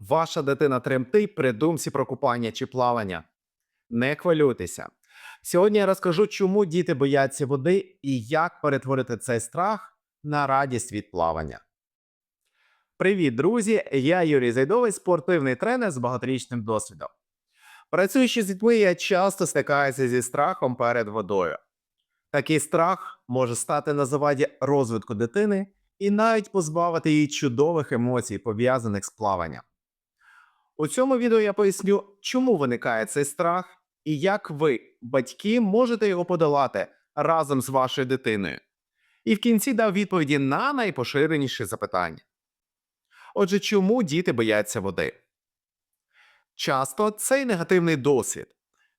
Ваша дитина тремтить при думці про купання чи плавання. Не хвилюйтеся. Сьогодні я розкажу, чому діти бояться води і як перетворити цей страх на радість від плавання. Привіт, друзі! Я Юрій Зайдовий, спортивний тренер з багаторічним досвідом. Працюючи з дітьми, я часто стикаюся зі страхом перед водою. Такий страх може стати на заваді розвитку дитини і навіть позбавити її чудових емоцій, пов'язаних з плаванням. У цьому відео я поясню, чому виникає цей страх і як ви, батьки, можете його подолати разом з вашою дитиною. І в кінці дав відповіді на найпоширеніші запитання. Отже, чому діти бояться води? Часто цей негативний досвід.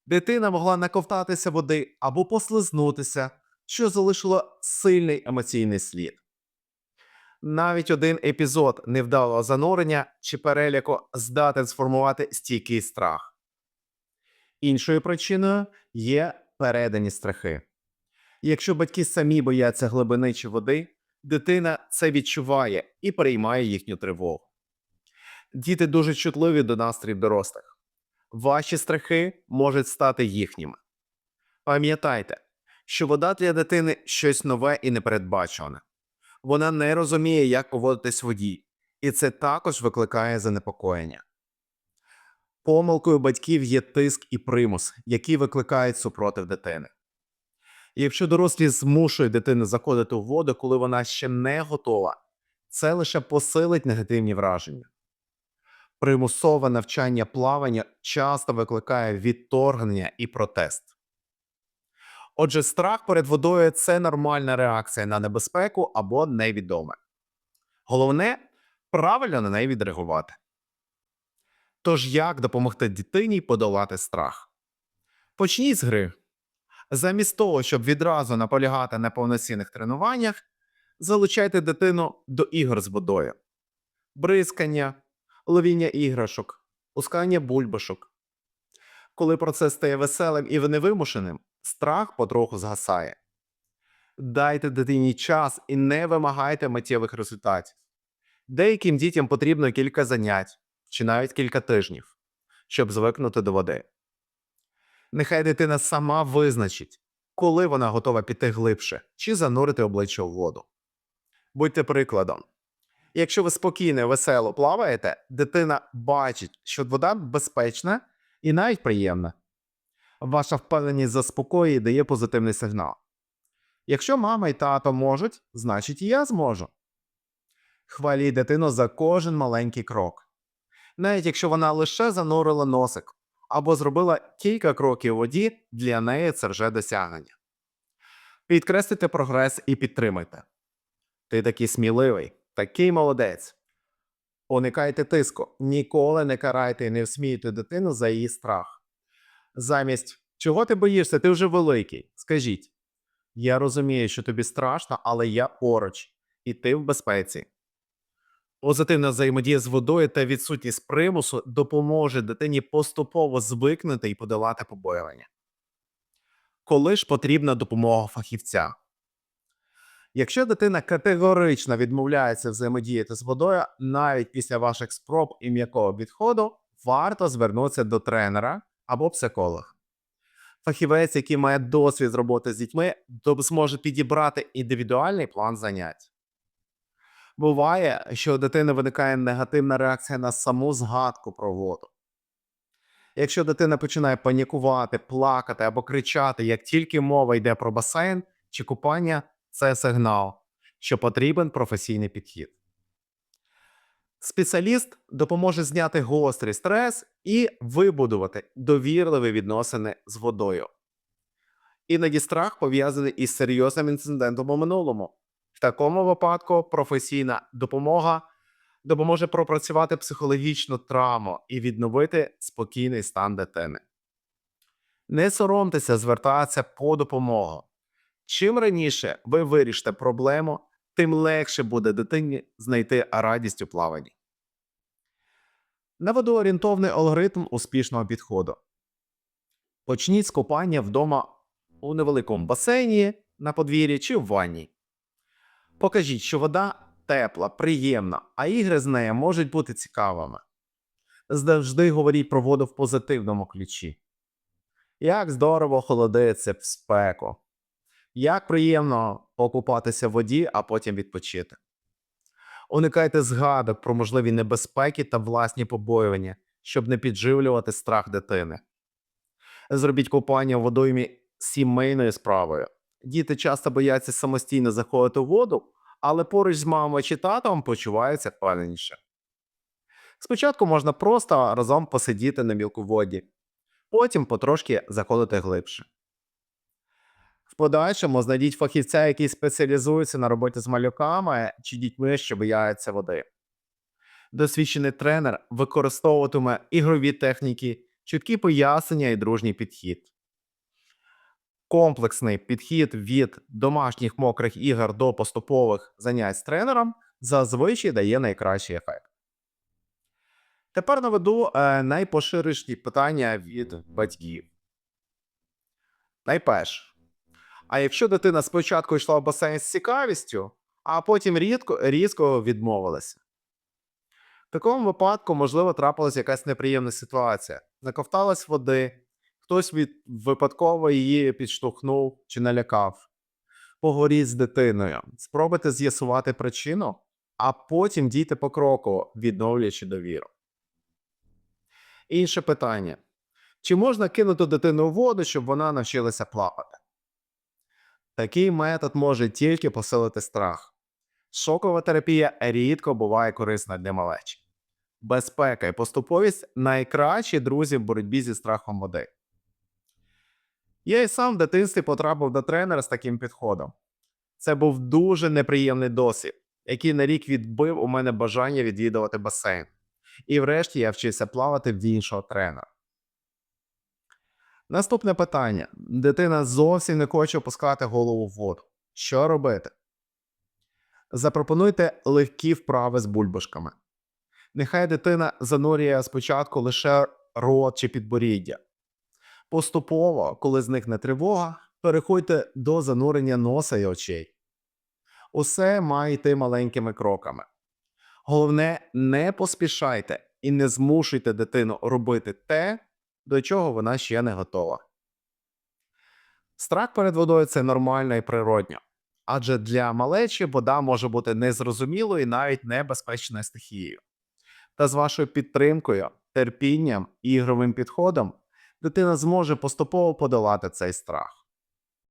Дитина могла наковтатися води або послизнутися, що залишило сильний емоційний слід. Навіть один епізод невдалого занурення чи переляку здатен сформувати стійкий страх. Іншою причиною є передані страхи. Якщо батьки самі бояться глибини чи води, дитина це відчуває і переймає їхню тривогу. Діти дуже чутливі до настроїв дорослих. Ваші страхи можуть стати їхніми. Пам'ятайте, що вода для дитини щось нове і непередбачуване. Вона не розуміє, як поводитись воді, і це також викликає занепокоєння. Помилкою батьків є тиск і примус, які викликають супротив дитини. Якщо дорослі змушують дитину заходити у воду, коли вона ще не готова, це лише посилить негативні враження. Примусове навчання плавання часто викликає відторгнення і протест. Отже, страх перед водою це нормальна реакція на небезпеку або невідоме. Головне правильно на неї відреагувати. Тож, як допомогти дитині подолати страх? Почніть з гри. Замість того, щоб відразу наполягати на повноцінних тренуваннях, залучайте дитину до ігор з водою, бризкання, ловіння іграшок, пускання бульбашок. Коли процес стає веселим і невимушеним, страх потроху згасає. Дайте дитині час і не вимагайте миттєвих результатів. Деяким дітям потрібно кілька занять чи навіть кілька тижнів, щоб звикнути до води. Нехай дитина сама визначить, коли вона готова піти глибше чи занурити обличчя в воду. Будьте прикладом. Якщо ви спокійно і весело плаваєте, дитина бачить, що вода безпечна і навіть приємна. Ваша впевненість заспокоює і дає позитивний сигнал. Якщо мама і тато можуть, значить і я зможу. Хваліть дитину за кожен маленький крок. Навіть якщо вона лише занурила носик або зробила кілька кроків у воді, для неї це вже досягнення. Підкреслюйте прогрес і підтримайте. Ти такий сміливий, такий молодець. Уникайте тиску, ніколи не карайте і не всміюйте дитину за її страх. Замість чого ти боїшся, ти вже великий. Скажіть. Я розумію, що тобі страшно, але я поруч, і ти в безпеці. Позитивна взаємодія з водою та відсутність примусу допоможе дитині поступово звикнути і подолати побоювання. Коли ж потрібна допомога фахівця? Якщо дитина категорично відмовляється взаємодіяти з водою, навіть після ваших спроб і м'якого відходу, варто звернутися до тренера або психолога. Фахівець, який має досвід роботи з дітьми, зможе підібрати індивідуальний план занять. Буває, що у дитини виникає негативна реакція на саму згадку про воду. Якщо дитина починає панікувати, плакати або кричати, як тільки мова йде про басейн чи купання, це сигнал, що потрібен професійний підхід. Спеціаліст допоможе зняти гострий стрес і вибудувати довірливі відносини з водою. Іноді страх пов'язаний із серйозним інцидентом у минулому. В такому випадку професійна допомога допоможе пропрацювати психологічну травму і відновити спокійний стан дитини. Не соромтеся звертатися по допомогу. Чим раніше ви вирішите проблему, тим легше буде дитині знайти радість у плаванні. На водоорієнтовний алгоритм успішного підходу. Почніть з купання вдома у невеликому басейні на подвір'ї чи в ванні. Покажіть, що вода тепла, приємна, а ігри з нею можуть бути цікавими. Завжди говоріть про воду в позитивному ключі. Як здорово холодиться в спеку. Як приємно покупатися в воді, а потім відпочити. Уникайте згадок про можливі небезпеки та власні побоювання, щоб не підживлювати страх дитини. Зробіть купання в водоймі сімейною справою. Діти часто бояться самостійно заходити у воду, але поруч з мамою чи татом почуваються впевненіше. Спочатку можна просто разом посидіти на мілководді, потім потрошки заходити глибше. В подальшому знайдіть фахівця, який спеціалізується на роботі з малюками чи дітьми, що бояться води. Досвідчений тренер використовуватиме ігрові техніки, чіткі пояснення і дружній підхід. Комплексний підхід від домашніх мокрих ігор до поступових занять з тренером зазвичай дає найкращий ефект. Тепер наведу е, найпоширеніші питання від батьків. Найперше. А якщо дитина спочатку йшла в басейн з цікавістю, а потім рідко, різко відмовилася? В такому випадку, можливо, трапилася якась неприємна ситуація. Наковталась води, хтось від випадково її підштовхнув чи налякав. Поговоріть з дитиною, спробуйте з'ясувати причину, а потім дійте по кроку, відновлюючи довіру. Інше питання: чи можна кинути дитину у воду, щоб вона навчилася плавати? Такий метод може тільки посилити страх. Шокова терапія рідко буває корисна для малечі. Безпека і поступовість найкращі друзі в боротьбі зі страхом води. Я і сам в дитинстві потрапив до тренера з таким підходом. Це був дуже неприємний досвід, який на рік відбив у мене бажання відвідувати басейн. І врешті я вчився плавати в іншого тренера. Наступне питання: дитина зовсім не хоче опускати голову в воду. Що робити? Запропонуйте легкі вправи з бульбашками. Нехай дитина занурює спочатку лише рот чи підборіддя. Поступово, коли зникне тривога, переходьте до занурення носа і очей. Усе має йти маленькими кроками. Головне, не поспішайте і не змушуйте дитину робити те, до чого вона ще не готова. Страх перед водою це нормально і природньо, адже для малечі вода може бути незрозумілою і навіть небезпечною стихією. Та з вашою підтримкою, терпінням і ігровим підходом дитина зможе поступово подолати цей страх.